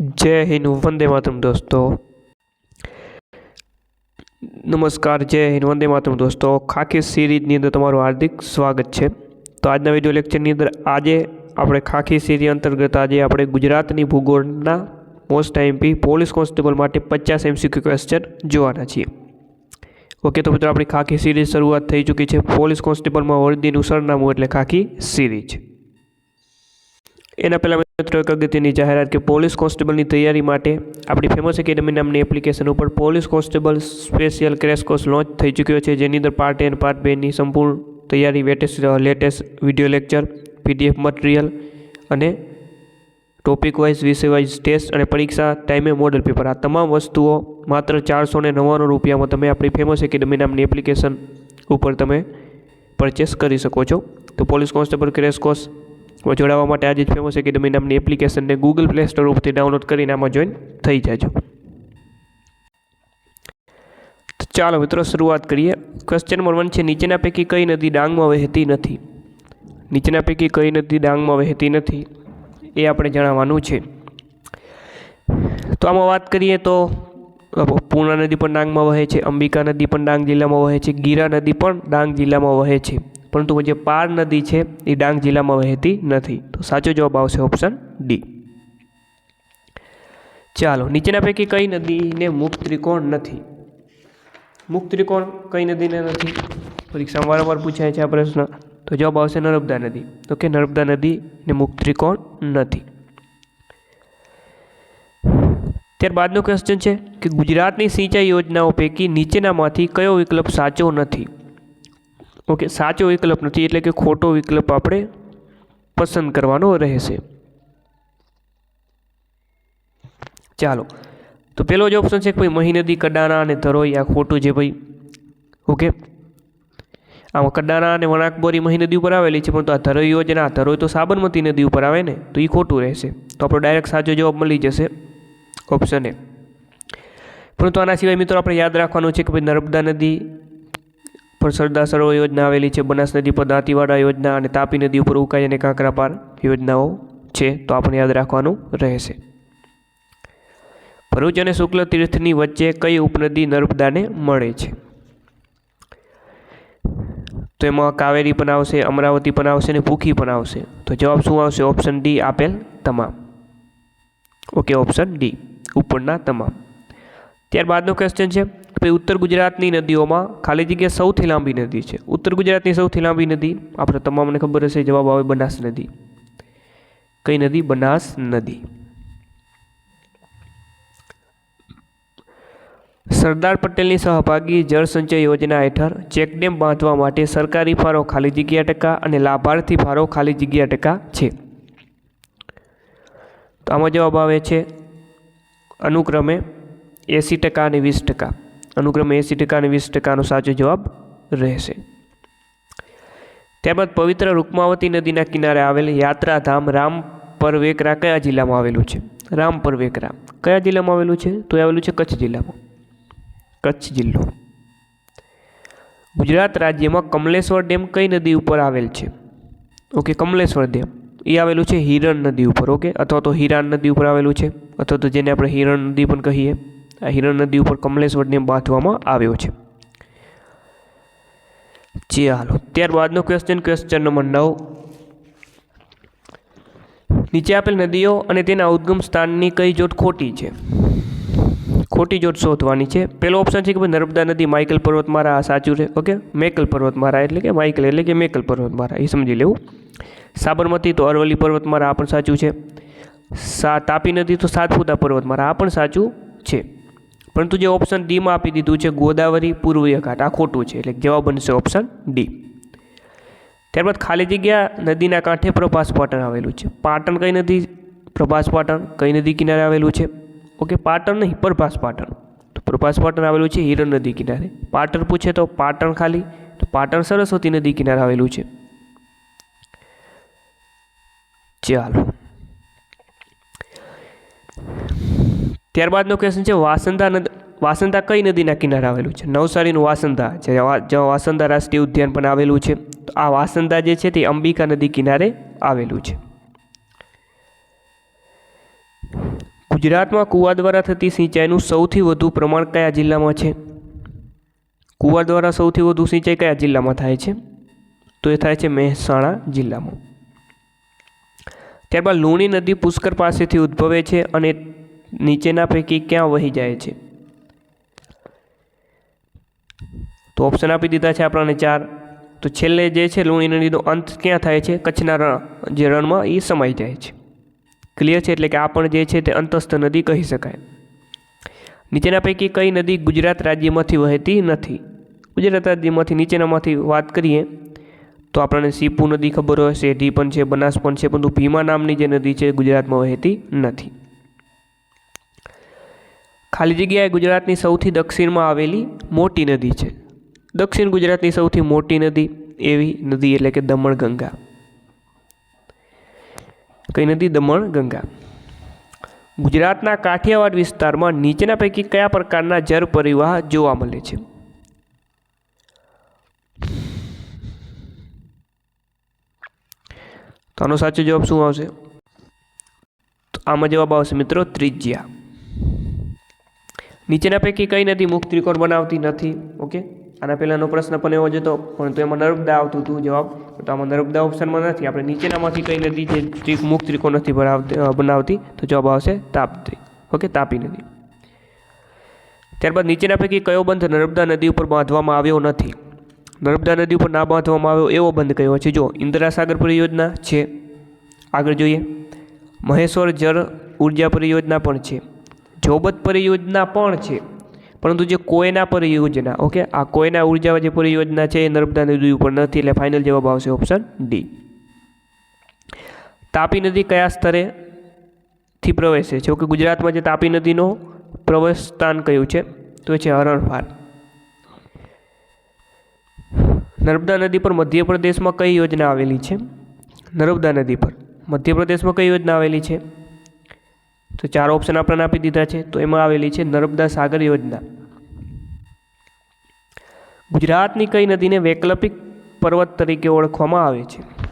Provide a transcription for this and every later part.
જય હિન્દ, વંદે માતરમ દોસ્તો. નમસ્કાર, જય હિન્દ, વંદે માતરમ દોસ્તો. ખાખી સિરીઝની અંદર તમારું હાર્દિક સ્વાગત છે. તો આજના વીડિયો લેક્ચરની અંદર આજે આપણે ખાખી સિરીઝ અંતર્ગત આજે આપણે ગુજરાતની ભૂગોળના મોસ્ટ એમપી પોલીસ કોન્સ્ટેબલ માટે પચાસ એમસીક્યુ ક્વેશ્ચન જોવાના છીએ. ઓકે તો મિત્રો, આપણી ખાખી સિરીઝ શરૂઆત થઈ ચૂકી છે. પોલીસ કોન્સ્ટેબલમાં વર્દીનું સરનામું એટલે ખાખી સિરીઝ. એના પહેલાં મિત્રો અગત્યની જાહેરાત કે પોલીસ કોન્સ્ટેબલની તૈયારી માટે આપણી ફેમસ એકેડમી નામની એપ્લિકેશન ઉપર police constable special crash course launch થઈ ચૂક્યો છે. જેની અંદર પાર્ટ એન્ડ પાર્ટ બેની સંપૂર્ણ તૈયારી વેટેસ્ટ latest video lecture PDF material અને ટોપિક વાઇઝ વિષય વાઇઝ ટેસ્ટ અને પરીક્ષા ટાઈમે મોડલ પેપર આ તમામ વસ્તુઓ માત્ર ચારસો ને નવ્વાણું રૂપિયામાં તમે આપણી ફેમસ એકેડમી નામની એપ્લિકેશન ઉપર તમે પરચેસ કરી શકો છો. તો પોલીસ કોન્સ્ટેબલ ક્રેશ કોર્સ જોડાવા માટે આજે જ ફેમસ એકેડમી નામની એપ્લિકેશનને ગૂગલ પ્લે સ્ટોર ઉપરથી ડાઉનલોડ કરીને આમાં જોઈન થઈ જાજો. ચાલો મિત્રો શરૂઆત કરીએ. ક્વેશ્ચન નંબર વન છે, નીચેના પૈકી કઈ નદી ડાંગમાં વહેતી નથી? નીચેના પૈકી કઈ નદી ડાંગમાં વહેતી નથી? એ આપણે જણાવવાનું છે. તો આમાં વાત કરીએ તો પૂર્ણા નદી પણ ડાંગમાં વહે છે, અંબિકા નદી પણ ડાંગ જિલ્લામાં વહે છે, ગીરા નદી પણ ડાંગ જિલ્લામાં વહે છે. પરંતુ જે પાર નદી છે એ ડાંગ જિલ્લામાં વહેતી નથી. તો સાચો જવાબ આવશે ઓપ્શન ડી ચાલો, નીચેના પૈકી કઈ નદીને મુક્ત ત્રિકોણ નથી? મુક્ત ત્રિકોણ કઈ નદીને નથી? પરીક્ષામાં વારંવાર પૂછાય છે આ પ્રશ્ન. તો જવાબ આવશે નર્મદા નદી. તો કે નર્મદા નદીને મુક્ત ત્રિકોણ નથી. ત્યારબાદનો ક્વેશ્ચન છે કે ગુજરાતની સિંચાઈ યોજનાઓ પૈકી નીચેનામાંથી કયો વિકલ્પ સાચો નથી? ઓકે, સાચો વિકલ્પ નથી, એટલે કે ખોટો વિકલ્પ આપણે પસંદ કરવાનો રહેશે. ચાલો, તો પહેલો જ ઓપ્શન છે કે ભાઈ મહી નદી કડાણા અને ધરોઈ, આ ખોટું છે ભાઈ. ઓકે, આમાં કડાણા અને વણાકબોરી મહી નદી ઉપર આવેલી છે, પરંતુ આ ધરોઈ યોજના ધરોઈ તો સાબરમતી નદી ઉપર આવે ને, તો એ ખોટું રહેશે. તો આપણો ડાયરેક્ટ સાચો જવાબ મળી જશે ઓપ્શન એ પરંતુ આના સિવાય મિત્રો આપણે યાદ રાખવાનું છે કે ભાઈ નર્મદા નદી પર સરદાર સરોવર યોજના આવેલી છે. બનાસ નદી પર દાંતીવાડા યોજના અને તાપી નદી ઉપર ઉકાઈ અને કાંકરાપાર યોજનાઓ છે. તો આપણે યાદ રાખવાનું રહેશે. ભરૂચ અને શુક્લ તીર્થની વચ્ચે કઈ ઉપનદી નર્મદાને મળે છે? તો એમાં કાવેરી પણ આવશે, અમરાવતી પણ આવશે અને ભૂખી પણ આવશે. તો જવાબ શું આવશે? ઓપ્શન ડી આપેલ તમામ. ઓકે ઓપ્શન ડી ઉપરના તમામ. ત્યારબાદનો ક્વેશ્ચન છે. ભાઈ ઉત્તર ગુજરાતની નદીઓમાં ખાલી જગ્યા સૌથી લાંબી નદી છે. ઉત્તર ગુજરાતની સૌથી લાંબી નદી, આપણે તમામને ખબર હશે, જવાબ આવે બનાસ નદી. કઈ નદી? બનાસ નદી. સરદાર પટેલની સહભાગી જળ સંચય યોજના હેઠળ ચેકડેમ બાંધવા માટે સરકારી ફાળો ખાલી જગ્યા ટકા અને લાભાર્થી ફાળો ખાલી જગ્યા ટકા છે. તો આમાં જવાબ આવે છે, અનુક્રમે એંસી ટકા અને વીસ ટકા. અનુક્રમે એંસી ટકા અને વીસ ટકાનો સાચો જવાબ રહેશે. ત્યારબાદ પવિત્ર રૂકમાવતી નદીના કિનારે આવેલ યાત્રાધામ રામ પરવેકરા કયા જિલ્લામાં આવેલું છે? રામ પરવેકરા. કયા જિલ્લામાં આવેલું છે? તો એ આવેલું છે કચ્છ જિલ્લામાં. કચ્છ જિલ્લો. ગુજરાત રાજ્યમાં કમલેશ્વર ડેમ કઈ નદી ઉપર આવેલ છે? Okay, Kamleshwar dam. એ આવેલું છે હિરણ નદી ઉપર, ઓકે? અથવા તો હિરાન નદી ઉપર આવેલું છે, અથવા તો જેને આપણે હિરણ નદી પણ કહીએ. આ હિરણ નદી ઉપર કમલેશ્વર ડેમ બાંધવામાં આવ્યો છે. ચાલો ત્યારબાદનો ક્વેશ્ચન ક્વેશ્ચન નંબર નવ. નીચે આપેલ નદીઓ અને તેના ઉદ્ગમ સ્થાનની કઈ જોડ ખોટી છે? ખોટી જોડ શોધવાની છે. પહેલો ઓપ્શન છે કે ભાઈ નર્મદા નદી માઇકલ પર્વતમારા આ સાચું છે? ઓકે મેકલ પર્વતમારા એટલે કે માઇકલ, એટલે કે મેકલ પર્વતમારા એ સમજી લેવું. સાબરમતી તો અરવલ્લી પર્વતમારા આ પણ સાચું છે. સા, તાપી નદી તો સાતપુતા પર્વતમારા આ પણ સાચું છે. પરંતુ જે ઓપ્શન ડીમાં આપી દીધું છે ગોદાવરી પૂર્વીય ઘાટ, આ ખોટું છે. એટલે જવાબ બનશે ઓપ્શન ડી ત્યારબાદ ખાલી જગ્યા નદીના કાંઠે પ્રભાસ પાટણ આવેલું છે. પાટણ કઈ નદી? પ્રભાસ પાટણ. કઈ નદી કિનારે આવેલું છે? ઓકે, પાટણ નહીં, પ્રભાસ પાટણ. તો પ્રભાસ પાટણ આવેલું છે હિરણ નદી કિનારે. પાટણ પૂછે તો પાટણ ખાલી? તો પાટણ સરસ્વતી નદી કિનારે આવેલું છે. ચાલો. ત્યારબાદનો ક્વેશ્ચન છે, વાસંદા નદ, વાસંદા કઈ નદીના કિનારે આવેલું છે? નવસારીનું વાસંદા જે જ્યાં વાસંદા રાષ્ટ્રીય ઉદ્યાન પણ આવેલું છે. તો આ વાસંદા જે છે, તે અંબિકા નદી કિનારે આવેલું છે. ગુજરાતમાં કુવા દ્વારા થતી સિંચાઈનું સૌથી વધુ પ્રમાણ કયા જિલ્લામાં છે? કુવા દ્વારા સૌથી વધુ સિંચાઈ કયા જિલ્લામાં થાય છે? તો એ થાય છે મહેસાણા જિલ્લામાં. ત્યારબાદ લુણી નદી પુષ્કર પાસેથી ઉદ્ભવે છે અને નીચેના પૈકી ક્યાં વહી જાય છે? તો ઓપ્શન આપી દીધા છે આપણને ચાર. તો છેલ્લે જે છે, લુણી નદીનો અંત ક્યાં થાય છે? કચ્છના રણ, જે રણમાં એ સમાઈ જાય છે. ક્લિયર છે? એટલે કે આ પણ જે છે, તે અંતસ્થ નદી કહી શકાય. નીચેના પૈકી કઈ નદી ગુજરાત રાજ્યમાંથી વહેતી નથી? ગુજરાત રાજ્યમાંથી નીચેનામાંથી વાત કરીએ, તો આપણને સીપુ નદી ખબર હોય શેઢી પણ છે, બનાસ પણ છે, પરંતુ ભીમા નામની જે નદી છે, ગુજરાતમાં વહેતી નથી. ખાલી જગ્યાએ ગુજરાતની સૌથી દક્ષિણમાં આવેલી મોટી નદી છે. દક્ષિણ ગુજરાતની સૌથી મોટી નદી એવી નદી એટલે કે દમણ ગંગા કઈ નદી? દમણ ગંગા ગુજરાતના કાઠિયાવાડ વિસ્તારમાં નીચેના પૈકી કયા પ્રકારના જળ પરિવાહ જોવા મળે છે? તો આનો સાચો જવાબ શું આવશે? આમાં જવાબ આવશે મિત્રો ત્રિજ્યા. નીચેના પૈકી કઈ નદી મુખ ત્રિકોણ બનાવતી નથી, ઓકે? આના પહેલાંનો પ્રશ્ન પણ એવો જ હતો પણ તો એમાં નર્મદા આવતું હતું, જવાબ. તો આમાં નર્મદા ઓપ્શનમાં નથી. આપણે નીચેનામાંથી કઈ નદી જે મુક્ત ત્રિકોણ નથી બનાવતી, તો જવાબ આવશે તાપતી ઓકે? તાપી નદી. ત્યારબાદ નીચેના પૈકી કયો બંધ નર્મદા નદી ઉપર બાંધવામાં આવ્યો નથી? નર્મદા નદી ઉપર ના બાંધવામાં આવ્યો એવો બંધ કયો છે? જો ઇન્દિરા સાગર પરિયોજના છે, આગળ જોઈએ. મહેશ્વર જળ ઊર્જા પરિયોજના પણ છે. જોબત પરિયોજના પણ છે. પરંતુ જે કોયના પરિયોજના, ઓકે? આ કોયના ઊર્જા જે પરિયોજના છે એ નર્મદા નદી ઉપર નથી, એટલે ફાઇનલ જવાબ આવશે ઓપ્શન ડી તાપી નદી કયા સ્તરે થી પ્રવેશે છે? ઓકે, ગુજરાતમાં જે તાપી નદીનો પ્રવેશ સ્થાન કયું છે? તો છે હરણફાર નર્મદા નદી પર મધ્યપ્રદેશમાં કઈ યોજના આવેલી છે? નર્મદા નદી પર. મધ્યપ્રદેશમાં કઈ યોજના આવેલી છે? તો ચાર ઓપ્શન આપણને આપી દીધા છે. તો એમાં આવેલી છે નર્મદા સાગર યોજના. ગુજરાતની કઈ નદીને વૈકલ્પિક પર્વત તરીકે ઓળખવામાં આવે છે?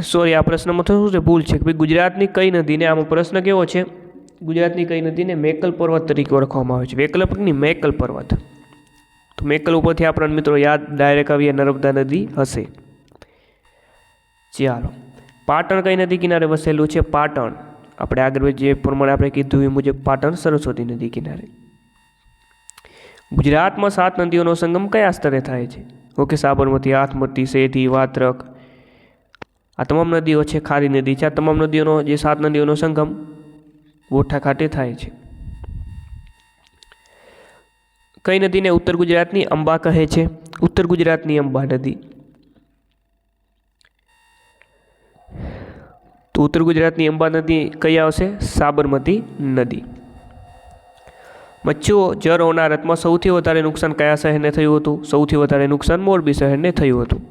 સોરી આ પ્રશ્નમાં શું છે? ભૂલ છે. કે ભાઈ, ગુજરાતની કઈ નદીને, આમાં પ્રશ્ન કેવો છે? ગુજરાતની કઈ નદીને મેકલ પર્વત તરીકે ઓળખવામાં આવે છે. વૈકલ્પિકની મેકલ પર્વત. તો મેકલ ઉપરથી આપણા મિત્રો યાદ ડાયરેક્ટ આવીએ, નર્મદા નદી હશે. ચાલો. પાટણ કઈ નદી કિનારે વસેલું છે? પાટણ. આપણે આગળ જે પ્રમાણે આપણે કીધું એ મુજબ પાટણ સરસ્વતી નદી કિનારે. ગુજરાતમાં સાત નદીઓનો સંગમ કયા સ્તરે થાય છે? ઓકે, સાબરમતી, હાથમતી સેઢી વાત્રક. આ તમામ નદીઓ છે, ખારી નદી છે. આ તમામ નદીઓનો જે સાત નદીઓનો સંગમ ગોઠા ખાતે થાય છે. કઈ નદીને ઉત્તર ગુજરાતની અંબા કહે છે? ઉત્તર ગુજરાતની અંબા નદી. તો ઉત્તર ગુજરાતની અંબા નદી કઈ આવશે? સાબરમતી નદી. મચ્છીઓ જળ ઓનારતમાં સૌથી વધારે નુકસાન કયા શહેરને થયું હતું? સૌથી વધારે નુકસાન મોરબી શહેરને થયું હતું.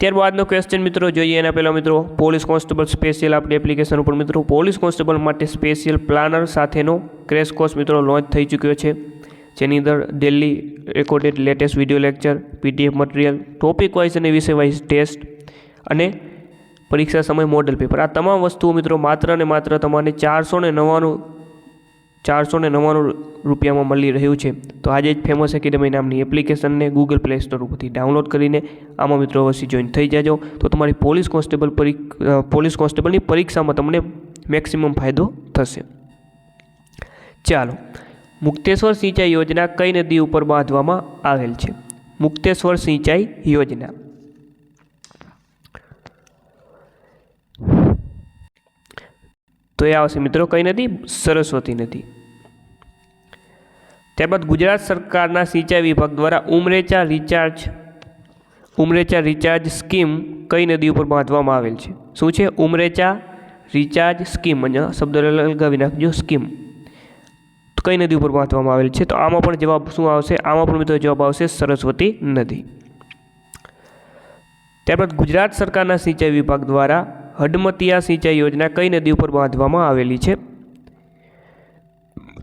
ત્યારબાદનો ક્વેશ્ચન મિત્રો, જોઈએ એના પહેલાં મિત્રો, પોલીસ કોન્સ્ટેબલ સ્પેશિયલ આપણી એપ્લિકેશન ઉપર મિત્રો, પોલીસ કોન્સ્ટેબલ માટે સ્પેશિયલ પ્લાનર સાથેનો ક્રેશ કોર્સ મિત્રો લોન્ચ થઈ ચૂક્યો છે. જેની અંદર daily recorded latest video lecture PDF material topic wise અને વિષય વાઇઝ ટેસ્ટ અને પરીક્ષા સમય મોડલ પેપર આ તમામ વસ્તુઓ મિત્રો માત્ર ને માત્ર તમારે ચારસો ને નવ્વાણું, ચારસો ને નવ્વાણું રૂપિયામાં મળી રહ્યું છે. તો આજે જ ફેમસ એકેડમી નામની એપ્લિકેશનને ગૂગલ પ્લે સ્ટોર ઉપરથી ડાઉનલોડ કરીને આમાં મિત્રો અવશ્ય જોઈન થઈ જાજો. તો તમારી પોલીસ કોન્સ્ટેબલ પોલીસ કોન્સ્ટેબલની પરીક્ષામાં તમને મેક્સિમમ ફાયદો થશે. ચાલો, મુક્તેશ્વર સિંચાઈ યોજના કઈ નદી ઉપર બાંધવામાં આવેલ છે? મુક્તેશ્વર સિંચાઈ યોજના. તો એ આવશે. મિત્રો, કઈ નદી સરસ્વતી નદી ત્યારબાદ ગુજરાત સરકારના સિંચાઈ વિભાગ દ્વારા Umrecha recharge Umrecha recharge scheme કઈ નદી ઉપર બાંધવામાં આવેલ છે? શું છે? Umrecha recharge scheme. અહીંયા શબ્દ લગાવી નાખજો. સ્કીમ. કઈ નદી ઉપર બાંધવામાં આવેલ છે? તો આમાં પણ જવાબ શું આવશે? આમાં પણ મિત્રો જવાબ આવશે સરસ્વતી નદી. ત્યારબાદ ગુજરાત સરકારના સિંચાઈ વિભાગ દ્વારા હડમતિયા સિંચાઈ યોજના કઈ નદી ઉપર બાંધવામાં આવેલી છે.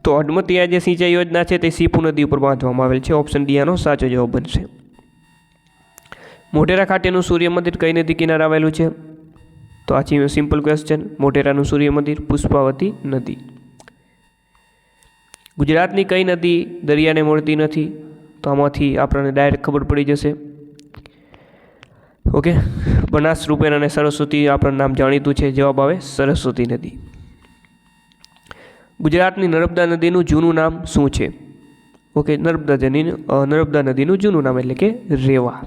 તો હડમતિયા જે સિંચાઈ યોજના છે તે સીપુ નદી ઉપર બાંધવામાં આવેલ છે. ઓપ્શન ડી આનો સાચો જવાબ બનશે. મોટેરા ખાતેનું સૂર્ય મંદિર કઈ નદી કિનારે આવેલું છે? તો આ છે સિમ્પલ ક્વેશ્ચન. મોટેરાનું સૂર્ય મંદિર પુષ્પાવતી નદી. ગુજરાતની કઈ નદી દરિયાને મળતી નથી? તો આમાંથી આપણને ડાયરેક્ટ ખબર પડી જશે. ઓકે? બનાસ રૂપેણ અને સરસ્વતી આપણું નામ જાણીતું છે. જવાબ આવે સરસ્વતી નદી. ગુજરાતની નર્મદા નદીનું જૂનું નામ શું છે? ઓકે, નર્મદા નદી નર્મદા નદીનું જૂનું નામ એટલે કે રેવા.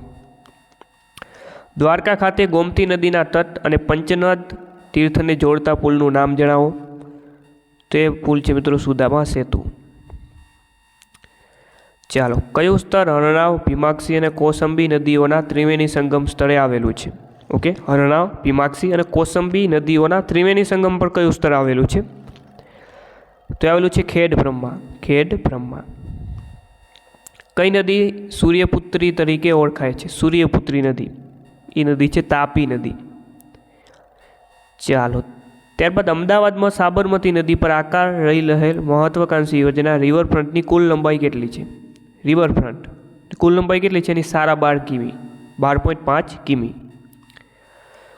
દ્વારકા ખાતે ગોમતી નદીના તટ અને પંચનદ તીર્થને જોડતા પુલનું નામ જણાવો. તે પુલ છે મિત્રો સુદામા સેતુ. ચાલો, કયું સ્તર હરણાવ, ભીમાક્ષી અને કોસંબી નદીઓના ત્રિવેણી સંગમ સ્થળે આવેલું છે? ઓકે, હરણાવ, ભીમાક્ષી અને કોસંબી નદીઓના ત્રિવેણી સંગમ પર કયું સ્તર આવેલું છે? તો આવેલું છે ખેડ બ્રહ્મા ખેડ બ્રહ્મા. કઈ નદી સૂર્યપુત્રી તરીકે ઓળખાય છે? સૂર્યપુત્રી નદી. એ નદી છે તાપી નદી. ચાલો, ત્યારબાદ અમદાવાદમાં સાબરમતી નદી પર આકાર, રહી રહેલ મહત્વાકાંક્ષી યોજના રિવરફ્રન્ટની કુલ લંબાઈ કેટલી છે? રિવરફ્રન્ટ કુલ લંબાઈ કેટલી છે? એની સારા બાર કિમી. બાર પોઈન્ટ પાંચ કિમી.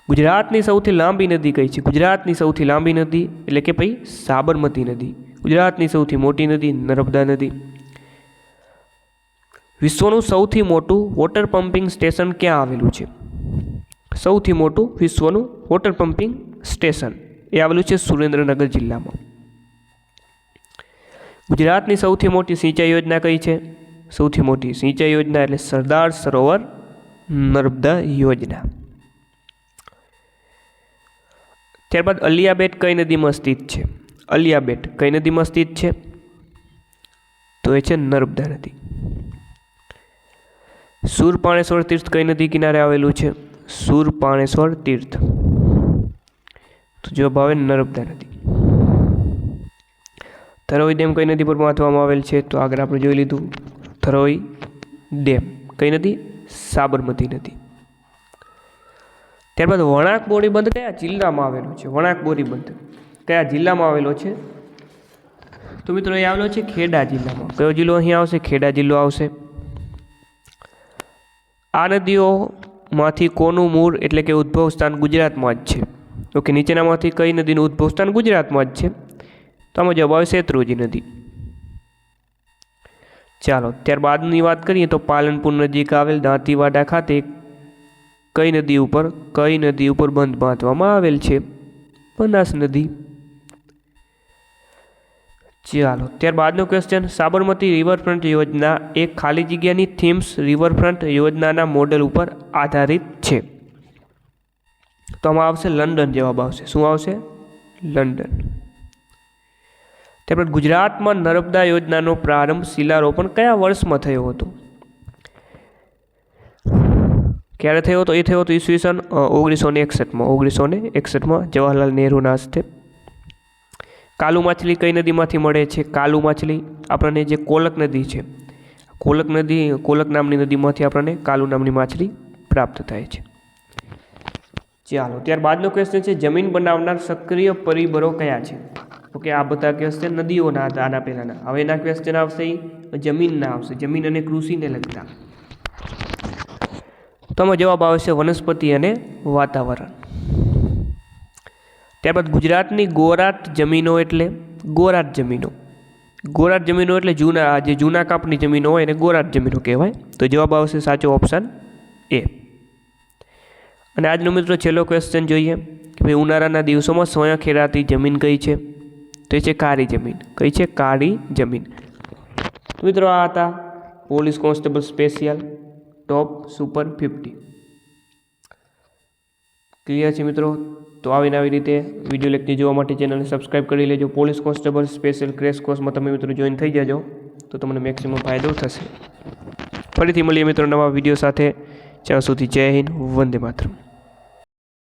ગુજરાતની સૌથી લાંબી નદી કઈ છે? ગુજરાતની સૌથી લાંબી નદી એટલે કે ભાઈ સાબરમતી નદી. ગુજરાતની સૌથી મોટી નદી નર્મદા નદી. વિશ્વનું સૌથી મોટું વોટર પમ્પિંગ સ્ટેશન ક્યાં આવેલું છે? સૌથી મોટું વિશ્વનું વોટર પમ્પિંગ સ્ટેશન એ આવેલું છે સુરેન્દ્રનગર જિલ્લામાં. ગુજરાતની સૌથી મોટી સિંચાઈ યોજના કઈ છે? સૌથી મોટી સિંચાઈ યોજના એટલે સરદાર સરોવર નર્મદા યોજના. ત્યારબાદ અલિયાબેટ કઈ નદીમાં સ્થિત છે? અલિયાબેટ કઈ નદીમાં સ્થિત છે? તો એ છે નર્મદા નદી. સુરપાણેશ્વર તીર્થ કઈ નદી કિનારે આવેલું છે? સુરપાણેશ્વર તીર્થ. તો જવાબ આવે નર્મદા નદી. તરોઈ ડેમ કઈ નદી પર બાંધવામાં આવેલ છે? તો આગળ આપણે જોઈ લીધું. થરોઈ ડેમ. કઈ નદી? સાબરમતી નદી. ત્યારબાદ વણાક બોરીબંધ કયા જિલ્લામાં આવેલો છે? વણાક બોરીબંધ કયા જિલ્લામાં આવેલો છે? તો મિત્રો એ આવેલો છે ખેડા જિલ્લામાં. કયો જિલ્લો અહીં આવશે? ખેડા જિલ્લો આવશે. આ નદીઓમાંથી કોનું મૂળ એટલે કે ઉદ્ભવ સ્થાન ગુજરાતમાં જ છે? ઓકે, નીચેનામાંથી કઈ નદીનું ઉદ્ભવ સ્થાન ગુજરાતમાં જ છે? તો આમાં જવાબ આવે શેત્રુજી નદી. ચાલો, ત્યારબાદની વાત કરીએ તો પાલનપુર નજીક આવેલ દાંતીવાડા ખાતે કઈ નદી ઉપર, કઈ નદી ઉપર બંધ બાંધવામાં આવેલ છે? બનાસ નદી. ચાલો, ત્યારબાદનો ક્વેશ્ચન સાબરમતી રિવરફ્રન્ટ યોજના એક ખાલી જગ્યાની થીમ્સ રિવરફ્રન્ટ યોજનાના મોડેલ ઉપર આધારિત છે. તો આમાં આવશે લંડન, જવાબ આવશે. શું આવશે? લંડન. ત્યારબાદ ગુજરાતમાં નર્મદા યોજનાનો પ્રારંભ શિલારોપણ કયા વર્ષમાં થયો હતો? ક્યારે થયો હતો? એ થયો હતો ઈસવીસન ઓગણીસો ને એકસઠમાં. ઓગણીસો ને એકસઠમાં જવાહરલાલ નહેરુના હસ્તે કાલુ માછલી કઈ નદીમાંથી મળે છે? કાલુ માછલી આપણને જે કોલક નદી છે, કોલક નદી, કોલક નામની નદીમાંથી આપણને કાલુ નામની માછલી પ્રાપ્ત થાય છે. ચાલો, ત્યારબાદનો ક્વેશ્ચન છે, જમીન બનાવનાર સક્રિય પરિબળો કયા છે? ઓકે, આ બધા ક્વેશ્ચન નદીઓના હતા, આના પહેલાંના. હવે એના ક્વેશ્ચન આવશે જમીનના આવશે. જમીન અને કૃષિને લગતા. તો આમાં જવાબ આવશે વનસ્પતિ અને વાતાવરણ. ત્યારબાદ ગુજરાતની ગોરાટ જમીનો એટલે ગોરાટ જમીનો. ગોરાટ જમીનો એટલે જૂના જે જૂના કાપની જમીનો હોય એને ગોરાટ જમીનો કહેવાય. તો જવાબ આવશે સાચો ઓપ્શન એ અને આજનો મિત્રો છેલ્લો ક્વેશ્ચન જોઈએ કે ભાઈ ઉનાળાના દિવસોમાં સ્વયં ખેડાતી જમીન કઈ છે? તો એ છે કાળી જમીન. કઈ છે કાળી જમીન. મિત્રો આ હતા police constable special, top super fifty. Clear છે મિત્રો? તો આવીને આવી રીતે વીડિયો લેક્ચર જોવા માટે ચેનલને સબસ્ક્રાઈબ કરી લેજો. પોલીસ કોન્સ્ટેબલ સ્પેશિયલ ક્રેશ કોર્સમાં તમે મિત્રો જોઈન થઈ જજો, તો તમને મેક્સિમમ ફાયદો થશે. ફરીથી મળીએ મિત્રો નવા વીડિયો સાથે. ત્યાં સુધી જય હિન્દ, વંદે માતરમ.